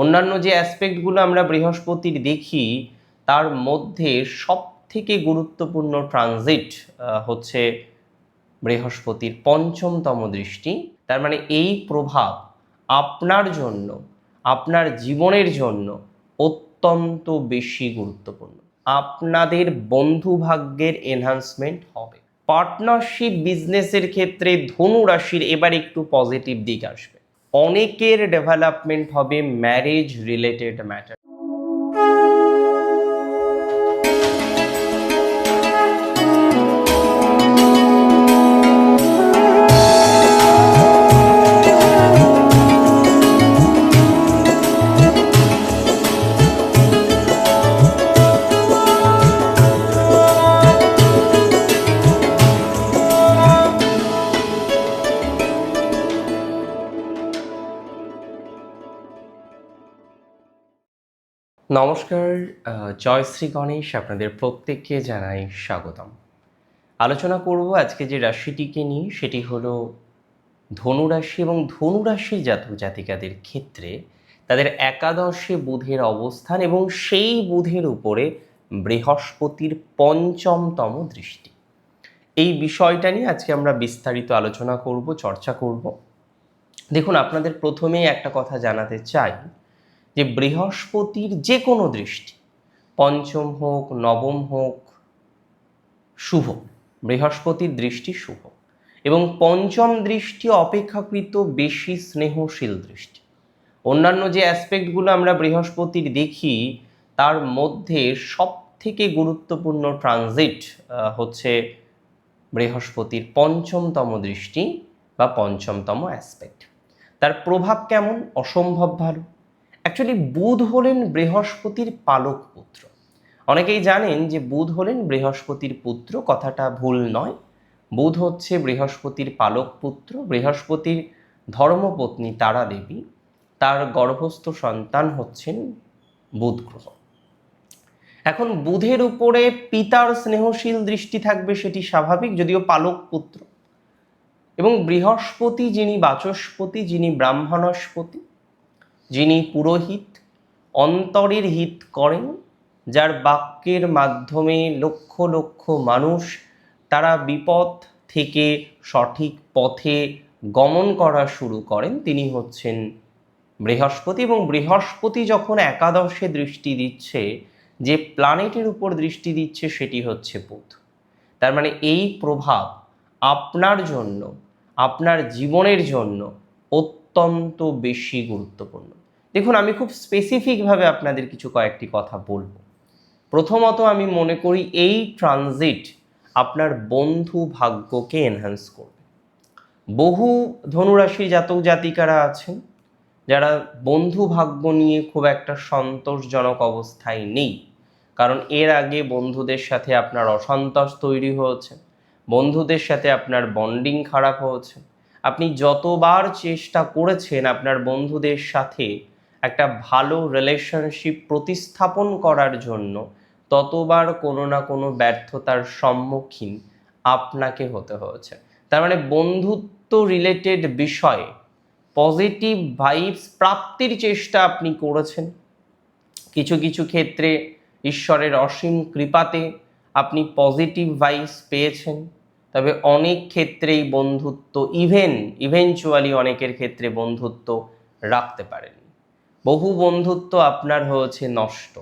অন্যান্য যে অ্যাসপেক্টগুলো আমরা বৃহস্পতির দেখি, তার মধ্যে সব থেকে গুরুত্বপূর্ণ ট্রানজিট হচ্ছে বৃহস্পতির পঞ্চমতম দৃষ্টি। তার মানে এই প্রভাব আপনার জন্য, আপনার জীবনের জন্য অত্যন্ত বেশি গুরুত্বপূর্ণ। আপনাদের বন্ধু ভাগ্যের এনহান্সমেন্ট হবে। পার্টনারশিপ বিজনেসের ক্ষেত্রে ধনু রাশির এবার একটু পজিটিভ দিক আসবে। অনেকের ডেভেলপমেন্ট হবে ম্যারেজ রিলেটেড ম্যাটার নমস্কার জয় শ্রী গণেশ আপনাদের প্রত্যেককে জানাই স্বাগতম। আলোচনা করব আজকে যে রাশিটিকে নিয়ে, সেটি হলো ধনুরাশি এবং ধনুরাশির জাতক জাতিকাদের ক্ষেত্রে তাদের একাদশে বুধের অবস্থান এবং সেই বুধের উপরে বৃহস্পতির পঞ্চমতম দৃষ্টি। এই বিষয়টা নিয়ে আজকে আমরা বিস্তারিত আলোচনা করব, চর্চা করব। দেখুন, আপনাদের প্রথমেই একটা কথা জানাতে চাই যে বৃহস্পতির যে কোনো দৃষ্টি, পঞ্চম হোক, নবম হোক, শুভ, বৃহস্পতির দৃষ্টি শুভ এবং পঞ্চম দৃষ্টি অপেক্ষাকৃত বেশি স্নেহশীল দৃষ্টি। অন্যান্য যে অ্যাসপেক্টগুলো আমরা বৃহস্পতির দেখি, তার মধ্যে সব থেকে গুরুত্বপূর্ণ ট্রানজিট হচ্ছে বৃহস্পতির পঞ্চমতম দৃষ্টি বা পঞ্চমতম অ্যাসপেক্ট তার প্রভাব কেমন? অসম্ভব ভালো। অ্যাকচুয়ালি বুধ হলেন বৃহস্পতির পালক পুত্র। অনেকেই জানেন যে বুধ হলেন বৃহস্পতির পুত্র, কথাটা ভুল নয়। বুধ হচ্ছে বৃহস্পতির পালক পুত্র, বৃহস্পতির ধর্মপত্নী তারা দেবী। তার গর্ভস্থ সন্তান হচ্ছেন বুধ গ্রহ। এখন বুধের উপরে পিতার স্নেহশীল দৃষ্টি থাকবে সেটি স্বাভাবিক, যদিও পালক পুত্র। এবং বৃহস্পতি যিনি বাচস্পতি, যিনি ব্রাহ্মণস্পতি যিনি পুরোহিত, অন্তরের হিত করেন, যার বাক্যের মাধ্যমে লক্ষ লক্ষ মানুষ তারা বিপদ থেকে সঠিক পথে গমন করা শুরু করেন। তিনি হচ্ছেন বৃহস্পতি এবং বৃহস্পতি যখন একাদশে দৃষ্টি দিচ্ছে, যে প্ল্যানেটের উপর দৃষ্টি দিচ্ছে সেটি হচ্ছে বুধ। তার মানে এই প্রভাব আপনার জন্য, আপনার জীবনের জন্য অত্যন্ত বেশি গুরুত্বপূর্ণ। দেখুন, আমি খুব স্পেসিফিকভাবে আপনাদের কিছু কয়েকটি কথা বলব। প্রথমত আমি মনে করি এই ট্রানজিট আপনার বন্ধু ভাগ্যকে এনহ্যান্স করবে। বহু ধনুরাশি জাতক জাতিকারা আছেন, যারা বন্ধু ভাগ্য নিয়ে খুব একটা সন্তোষজনক অবস্থায় নেই। কারণ এর আগে বন্ধুদের সাথে আপনার অসন্তোষ তৈরি হয়েছে, বন্ধুদের সাথে আপনার বন্ডিং খারাপ হয়েছে। আপনি যতবার চেষ্টা করেছেন আপনার বন্ধুদের সাথে একটা ভালো রিলেশনশিপ প্রতিস্থাপন করার জন্য, ততবার কোনো না কোনো ব্যর্থতার সম্মুখীন আপনাকে হতে হয়েছে। তার মানে বন্ধুত্ব রিলেটেড বিষয়ে পজিটিভ ভাইবস প্রাপ্তির চেষ্টা আপনি করেছেন। কিছু কিছু ক্ষেত্রে ঈশ্বরের অসীম কৃপাতে আপনি পজিটিভ ভাইবস পেয়েছেন। তবে অনেক ক্ষেত্রেই বন্ধুত্ব ইভেন ইভেনচুয়ালি অনেকের ক্ষেত্রে বন্ধুত্ব রাখতে পারেন। বহু বন্ধুত্ব আপনার হয়েছে নষ্ট।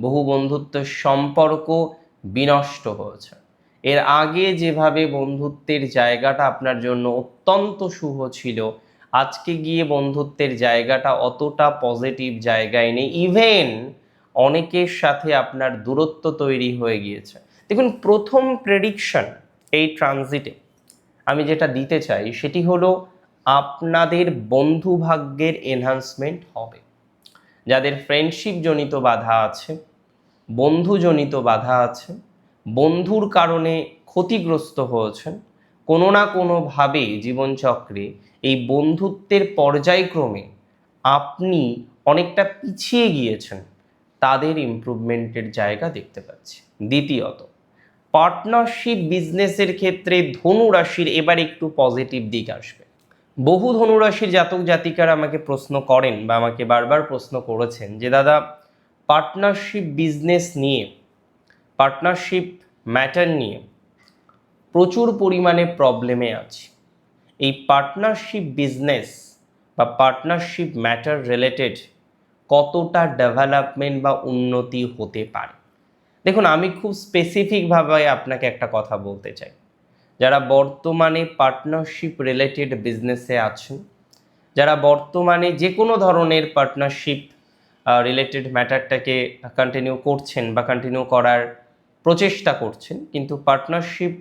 বহু বন্ধুত্বের সম্পর্ক বিনষ্ট হয়েছে। এর আগে যেভাবে বন্ধুত্বের জায়গাটা আপনার জন্য অত্যন্ত শুভ ছিল, আজকে গিয়ে বন্ধুত্বের জায়গাটা অতটা পজিটিভ জায়গায় নেই। ইভেন অনেকের সাথে আপনার দূরত্ব তৈরি হয়ে গিয়েছে। দেখুন, প্রথম প্রেডিকশন এই ট্রানজিটে আমি যেটা দিতে চাই সেটি হলো আপনাদের বন্ধু ভাগ্যের এনহান্সমেন্ট হবে। যাদের ফ্রেন্ডশিপ জনিত বাধা আছে, বন্ধুজনিত বাধা আছে, বন্ধুর কারণে ক্ষতিগ্রস্ত হয়েছেন, কোনো না কোনোভাবে জীবনচক্রে এই বন্ধুত্বের পর্যায়ক্রমে আপনি অনেকটা পিছিয়ে গিয়েছেন, তাদের ইমপ্রুভমেন্টের জায়গা দেখতে পাচ্ছি। দ্বিতীয়ত পার্টনারশিপ বিজনেসের ক্ষেত্রে ধনু রাশির এবার একটু পজিটিভ দিক আসবে। বহু ধনুরাশির জাতক জাতিকারা আমাকে প্রশ্ন করেন বা আমাকে বারবার প্রশ্ন করেছেন যে, দাদা পার্টনারশিপ বিজনেস নিয়ে পার্টনারশিপ ম্যাটার নিয়ে প্রচুর পরিমাণে প্রবলেমে আছি। এই পার্টনারশিপ বিজনেস বা পার্টনারশিপ ম্যাটার রিলেটেড কতটা ডেভেলপমেন্ট বা উন্নতি হতে পারে? দেখুন, আমি খুব স্পেসিফিকভাবে আপনাকে একটা কথা বলতে চাই। যারা বর্তমানে পার্টনারশিপ রিলেটেড বিজনেসে আছেন, যারা বর্তমানে যে কোনো ধরনের পার্টনারশিপ রিলেটেড ম্যাটারটাকে কন্টিনিউ করছেন বা কন্টিনিউ করার প্রচেষ্টা করছেন, কিন্তু পার্টনারশিপ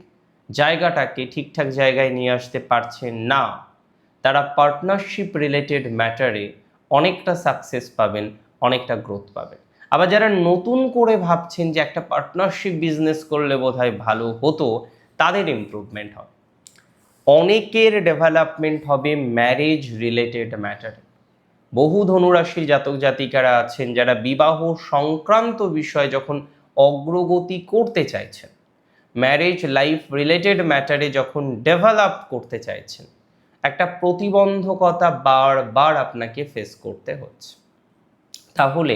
জায়গাটাকে ঠিকঠাক জায়গায় নিয়ে আসতে পারছেন না, তারা পার্টনারশিপ রিলেটেড ম্যাটারে অনেকটা সাকসেস পাবেন, অনেকটা গ্রোথ পাবেন। আবার যারা নতুন করে ভাবছেন যে একটা পার্টনারশিপ বিজনেস করলে বোধহয় ভালো হতো, তাদের ইমপ্রুভমেন্ট হবে। অনেকের ডেভেলপমেন্ট হবে ম্যারেজ রিলেটেড ম্যাটারে বহু ধনুরাশির জাতক জাতিকারা আছেন যারা বিবাহ সংক্রান্ত বিষয়ে যখন অগ্রগতি করতে চাইছেন ম্যারেজ লাইফ রিলেটেড ম্যাটারে যখন ডেভেলপ করতে চাইছেন, একটা প্রতিবন্ধকতা বারবার আপনাকে ফেস করতে হচ্ছে। তাহলে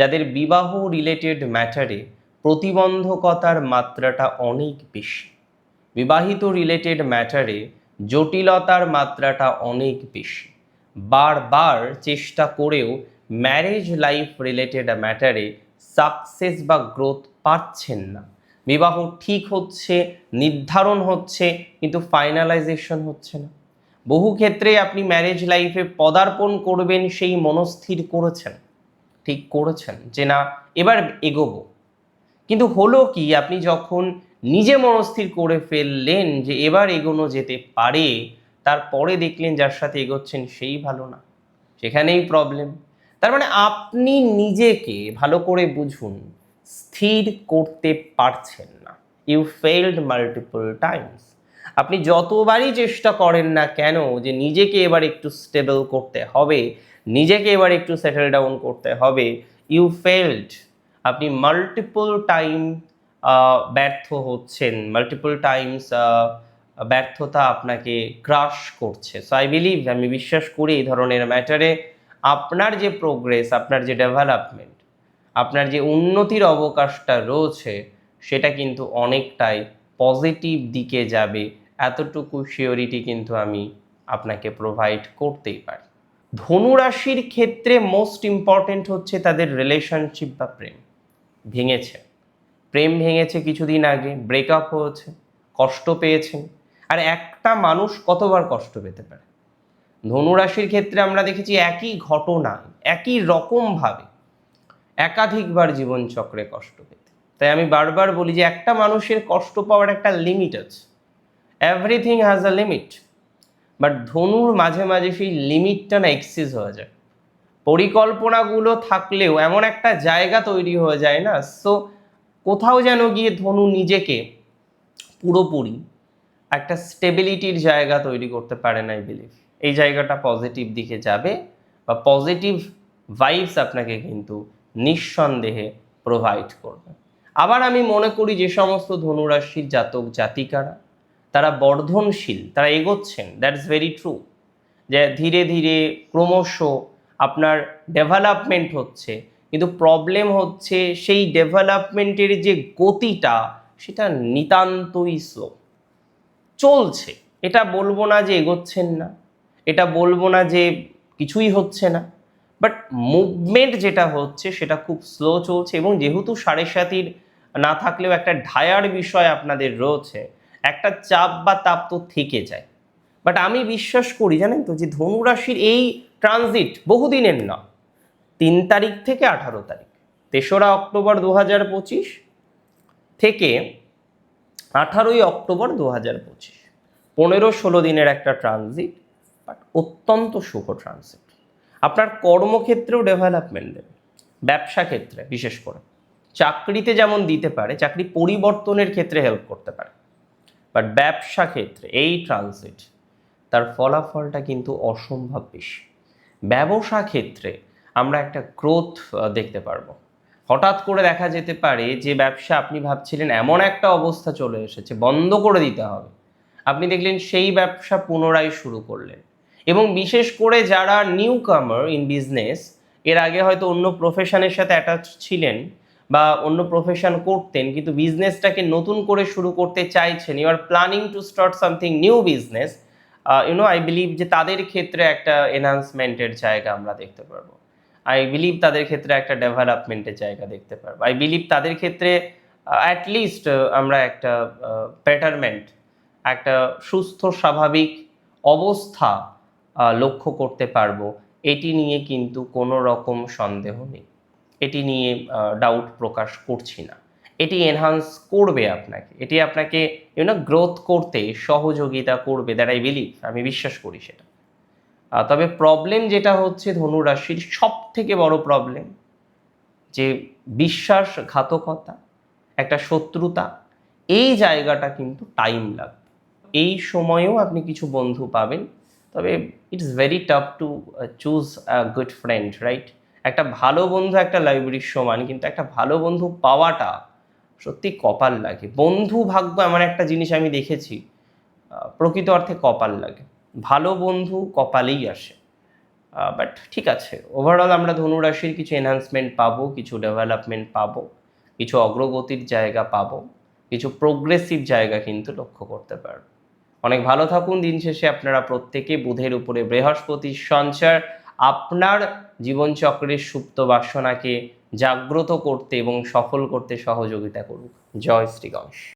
যাদের বিবাহ রিলেটেড ম্যাটারে প্রতিবন্ধকতার মাত্রাটা অনেক বেশি। বিবাহিত রিলেটেড ম্যাটারে জটিলতার মাত্রাটা অনেক বেশি। বারবার চেষ্টা করেও ম্যারেজ লাইফ রিলেটেড ম্যাটারে সাকসেস বা গ্রোথ পাচ্ছেন না। বিবাহ ঠিক হচ্ছে, নির্ধারণ হচ্ছে, কিন্তু ফাইনালাইজেশন হচ্ছে না। বহু ক্ষেত্রে আপনি ম্যারেজ লাইফে পদার্পণ করবেন, সেই মনস্থির করেছেন। ঠিক করেছেন যে না, এবার এগোবো। কিন্তু হলো কি, আপনি যখন নিজে মনস্থির করে ফেললেন যে এবার এগোনো যেতে পারে, তারপরে দেখলেন যার সাথে এগোচ্ছেন সেই ভালো না। সেখানেই প্রবলেম তার মানে আপনি নিজেকে ভালো করে বুঝুন, স্থির করতে পারছেন না। ইউ ফেইল্ড মাল্টিপল টাইমস আপনি যতবারই চেষ্টা করেন না কেন যে নিজেকে এবার একটু স্টেবল করতে হবে নিজেকে এবার একটু সেটেল ডাউন করতে হবে। ইউ ফেল্ড আপনি মাল্টিপল টাইম ব্যর্থ হচ্ছেন। মাল্টিপল টাইমস ব্যর্থতা আপনাকে ক্রাশ করছে। সো আই বিলিভ আমি বিশ্বাস করি এই ধরনের ম্যাটারে আপনার যে প্রোগ্রেস আপনার যে ডেভেলপমেন্ট আপনার যে উন্নতির অবকাশটা রয়েছে, সেটা কিন্তু অনেকটাই পজিটিভ দিকে যাবে। এতটুকু শিওরিটি কিন্তু আমি আপনাকে প্রোভাইড করতেই পারি। ধনুরাশির ক্ষেত্রে মোস্ট ইম্পর্টেন্ট হচ্ছে তাদের রিলেশনশিপ বা প্রেম। ভেঙেছে। প্রেম ভেঙেছে কিছুদিন আগে ব্রেকআপ হয়েছে, কষ্ট পেয়েছেন আর একটা মানুষ কতবার কষ্ট পেতে পারে? ধনুরাশির ক্ষেত্রে আমরা দেখেছি একই ঘটনা, একই রকমভাবে একাধিকবার জীবনচক্রে কষ্ট পেতে। তাই আমি বারবার বলি যে একটা মানুষের কষ্ট পাওয়ার একটা লিমিট আছে। Everything has a limit but ধনুর মাঝে মাঝে সেই লিমিটটা না এক্সিস হয়ে যায়। পরিকল্পনাগুলো থাকলেও এমন একটা জায়গা তৈরি হয়ে যায় না সো কোথাও যেন গিয়ে ধনু নিজেকে পুরোপুরি একটা স্টেবিলিটির জায়গা তৈরি করতে পারে না বিলিভ এই জায়গাটা পজিটিভ দিকে যাবে বা পজিটিভ ভাইবস আপনাকে কিন্তু নিঃসন্দেহে প্রোভাইড করবে। আবার আমি মনে করি যে সমস্ত ধনুরাশির জাতক জাতিকারা তারা বর্ধনশীল, তারা এগোচ্ছেন। দ্যাট দ্যাটস ভেরি ট্রু যে ধীরে ধীরে ক্রমশ আপনার ডেভেলপমেন্ট হচ্ছে, কিন্তু প্রবলেম হচ্ছে সেই ডেভেলপমেন্টের যে গতিটা, সেটা নিতান্তই স্লো চলছে। এটা বলব না যে এগোচ্ছেন না। এটা বলব না যে কিছুই হচ্ছে না। বাট মুভমেন্ট যেটা হচ্ছে, সেটা খুব স্লো চলছে এবং যেহেতু সাড়ে সাতির না থাকলেও একটা ঢায়ার বিষয় আপনাদের রয়েছে একটা চাপ বা তাপ তো থেকে যায়। বাট আমি বিশ্বাস করি, জানেন তো, যে ধনুরাশির এই ট্রানজিট বহুদিনের না, তিন তারিখ থেকে আঠারো তারিখ, তেসরা অক্টোবর দু হাজার পঁচিশ থেকে আঠারোই অক্টোবর দু হাজার পঁচিশ, পনেরো ষোলো দিনের একটা ট্রানজিট বাট অত্যন্ত শুভ ট্রানজিট আপনার কর্মক্ষেত্রেও ডেভেলপমেন্ট দেবে, ব্যবসা ক্ষেত্রে বিশেষ করে, চাকরিতে যেমন দিতে পারে, চাকরি পরিবর্তনের ক্ষেত্রে হেল্প করতে পারে। বাট ব্যবসা ক্ষেত্রে, এই ট্রানজিট তার ফলাফলটা কিন্তু অসম্ভব বেশি। ব্যবসা ক্ষেত্রে আমরা একটা গ্রোথ দেখতে পারব। হঠাৎ করে দেখা যেতে পারে যে ব্যবসা, আপনি ভাবছিলেন এমন একটা অবস্থা চলে এসেছে, বন্ধ করে দিতে হবে। আপনি দেখলেন সেই ব্যবসা পুনরায় শুরু করলেন। এবং বিশেষ করে যারা নিউ কামার ইন বিজনেস এর আগে হয়তো অন্য প্রফেশনের সাথে অ্যাটাচ ছিলেন বা অন্য প্রফেশন করতেন, কিন্তু বিজনেসটাকে নতুন করে শুরু করতে চাইছেন you are planning to start something new business you know I believe যে তাদের ক্ষেত্রে একটা এনহান্সমেন্টের জায়গা আমরা দেখতে পারব। আই বিলিভ তাদের ক্ষেত্রে একটা ডেভেলপমেন্টের জায়গা দেখতে পারব। আই বিলিভ তাদের ক্ষেত্রে অ্যাটলিস্ট আমরা একটা বেটারমেন্ট একটা সুস্থ, স্বাভাবিক অবস্থা লক্ষ্য করতে পারব। এটি নিয়ে কিন্তু কোনো রকম সন্দেহ নেই। এটি নিয়ে ডাউট প্রকাশ করছি না। এটি এনহান্স করবে আপনাকে। এটি আপনাকে ইউনো গ্রোথ করতে সহযোগিতা করবে। দ্যাট আই বিলিভ আমি বিশ্বাস করি সেটা। তবে প্রবলেম যেটা হচ্ছে ধনুরাশির সব থেকে বড় প্রবলেম যে বিশ্বাসঘাতকতা, একটা শত্রুতা, এই জায়গাটা কিন্তু টাইম লাগবে। এই সময়েও আপনি কিছু বন্ধু পাবেন। তবে it's very tough to choose a good friend right একটা ভালো বন্ধু একটা লাইব্রেরির সমান, কিন্তু একটা ভালো বন্ধু পাওয়াটা সত্যি কপাল লাগে। বন্ধু ভাগ্য এমন একটা জিনিস আমি দেখেছি প্রকৃত অর্থে কপাল লাগে। ভালো বন্ধু কপালেই আসে। বাট ঠিক আছে ওভারঅল আমরা ধনুরাশির কিছু এনহান্সমেন্ট পাবো, কিছু ডেভেলপমেন্ট পাবো, কিছু অগ্রগতির জায়গা পাবো, কিছু প্রোগ্রেসিভ জায়গা কিন্তু লক্ষ্য করতে পারব। অনেক ভালো থাকুন, দিন শেষে আপনারা প্রত্যেকে বুধের উপরে বৃহস্পতির সঞ্চার। আপনার জীবনচক্রের সুপ্ত বাসনাকে জাগ্রত করতে এবং সফল করতে সহযোগিতা করুক। জয় শ্রী গণেশ।